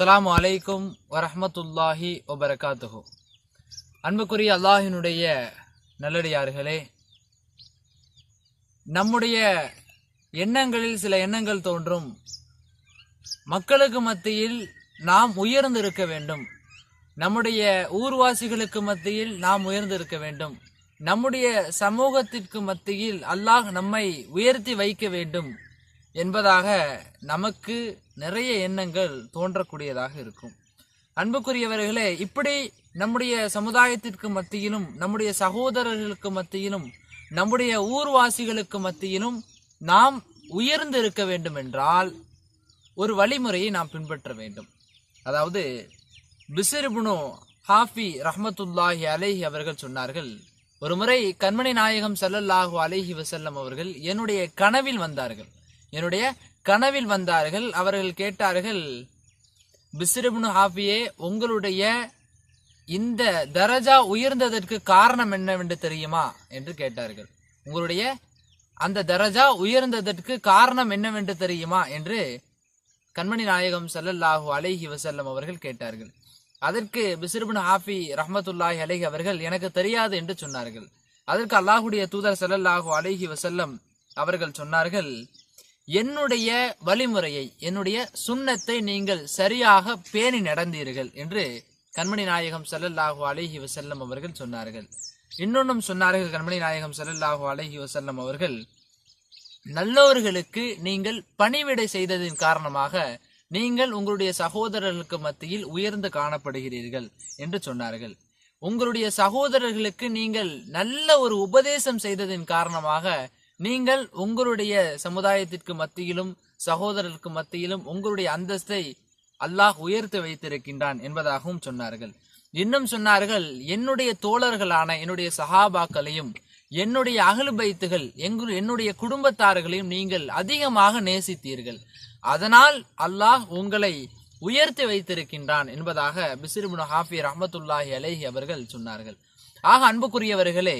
அஸ்லாம் அலைக்கும் வரஹ்மத்துல்லாஹி வபரகாத்துஹு. அன்புக்குரிய அல்லாஹினுடைய நல்லடியார்களே நம்முடைய எண்ணங்களில் சில எண்ணங்கள் தோன்றும். மக்களுக்கு மத்தியில் நாம் உயர்ந்திருக்க வேண்டும். நம்முடைய ஊர்வாசிகளுக்கு மத்தியில் நாம் உயர்ந்திருக்க வேண்டும். நம்முடைய சமூகத்திற்கு மத்தியில் அல்லாஹ் நம்மை உயர்த்தி வைக்க வேண்டும். என்பதாக நமக்கு நிறைய எண்ணங்கள் தோன்றக்கூடியதாக இருக்கும். அன்புக்குரியவர்களே இப்படி நம்முடைய சமுதாயத்திற்கு மத்தியிலும் நம்முடைய சகோதரர்களுக்கு மத்தியிலும் நம்முடைய ஊர்வாசிகளுக்கு மத்தியிலும் நாம் உயர்ந்து இருக்க வேண்டும் என்றால் ஒரு வழிமுறையை நாம் பின்பற்ற வேண்டும். அதாவது பிசிறுபுனு ஹாஃபி ரஹமத்துல்லாஹி அலேஹி அவர்கள் சொன்னார்கள் ஒரு முறை கண்மணி நாயகம் சல்லல்லாஹு அலேஹி வசல்லம் அவர்கள் என்னுடைய கனவில் வந்தார்கள். என்னுடைய கனவில் வந்தார்கள். அவர்கள் கேட்டார்கள் பிஸ்ரிப்னு ஹாஃபியே உங்களுடைய இந்த தரஜா உயர்ந்ததற்கு காரணம் என்னவென்று தெரியுமா? என்று கேட்டார்கள். உங்களுடைய அந்த தரஜா உயர்ந்ததற்கு காரணம் என்னவென்று தெரியுமா? என்று கண்மணி நாயகம் சல்லல்லாஹு அலைஹி வசல்லம் அவர்கள் கேட்டார்கள். அதற்கு பிஸ்ரிப்னு ஹாஃபி ரஹமத்துல்லாஹி அலைஹி அவர்கள் எனக்கு தெரியாது என்று சொன்னார்கள். அதற்கு அல்லாஹுடைய தூதர் சல்லல்லாஹு அலைஹி வசல்லம் அவர்கள் சொன்னார்கள் என்னுடைய வழிமுறையை என்னுடைய சுண்ணத்தை நீங்கள் சரியாக பேணி நடந்தீர்கள் என்று கண்மணி நாயகம் செல்லல்லாஹு அலஹி வசல்லம் அவர்கள் சொன்னார்கள். இன்னொன்றும் சொன்னார்கள் கண்மணி நாயகம் செல்லல்லாஹு அலஹி வசல்லம் அவர்கள் நல்லோர்களுக்கு நீங்கள் பணிவிடை செய்ததின் காரணமாக நீங்கள் உங்களுடைய சகோதரர்களுக்கு மத்தியில் உயர்ந்து காணப்படுகிறீர்கள் என்று சொன்னார்கள். உங்களுடைய சகோதரர்களுக்கு நீங்கள் நல்ல ஒரு உபதேசம் செய்ததின் காரணமாக நீங்கள் உங்களுடைய சமுதாயத்திற்கு மத்தியிலும் சகோதரருக்கு மத்தியிலும் உங்களுடைய அந்தஸ்தை அல்லாஹ் உயர்த்து வைத்திருக்கின்றான் என்பதாகவும் சொன்னார்கள். இன்னும் சொன்னார்கள் என்னுடைய தோழர்களான என்னுடைய சஹாபாக்களையும் என்னுடைய அகலு பைத்துகள் எங்கு என்னுடைய குடும்பத்தார்களையும் நீங்கள் அதிகமாக நேசித்தீர்கள். அதனால் அல்லாஹ் உங்களை உயர்த்தி வைத்திருக்கின்றான் என்பதாக பிசிறுபுன் ஹாஃபி ரஹமத்துல்லாஹி அலேஹி அவர்கள் சொன்னார்கள். ஆக அன்புக்குரியவர்களே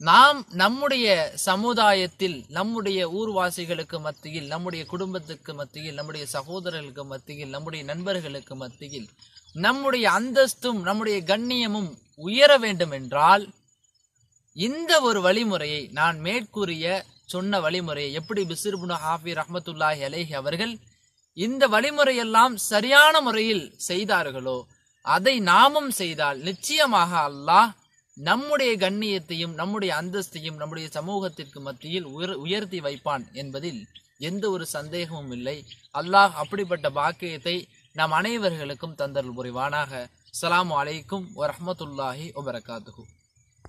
நாம் நம்முடைய சமுதாயத்தில் நம்முடைய ஊர்வாசிகளுக்கு மத்தியில் நம்முடைய குடும்பத்துக்கு மத்தியில் நம்முடைய சகோதரர்களுக்கு மத்தியில் நம்முடைய நண்பர்களுக்கு மத்தியில் நம்முடைய அந்தஸ்தும் நம்முடைய கண்ணியமும் உயர வேண்டும் என்றால் இந்த ஒரு வழிமுறையை நான் மேற்கூறிய சொன்ன வழிமுறையை எப்படி பிசிறுபுன ஹாஃபி ரஹமத்துல்லாஹி அலேஹி அவர்கள் இந்த வழிமுறையெல்லாம் சரியான முறையில் செய்தார்களோ அதை நாமும் செய்தால் நிச்சயமாக அல்லாஹ் நம்முடைய கண்ணியத்தையும் நம்முடைய அந்தஸ்தையும் நம்முடைய சமூகத்திற்கு மத்தியில் உயர் உயர்த்தி வைப்பான் என்பதில் எந்த ஒரு சந்தேகமும் இல்லை. அல்லாஹ் அப்படிப்பட்ட பாக்கியத்தை நம் அனைவர்களுக்கும் தந்தல் புரிவானாக. அஸ்ஸலாமு அலைக்கும் வரமத்துல்லாஹி வபரகாத்துஹு.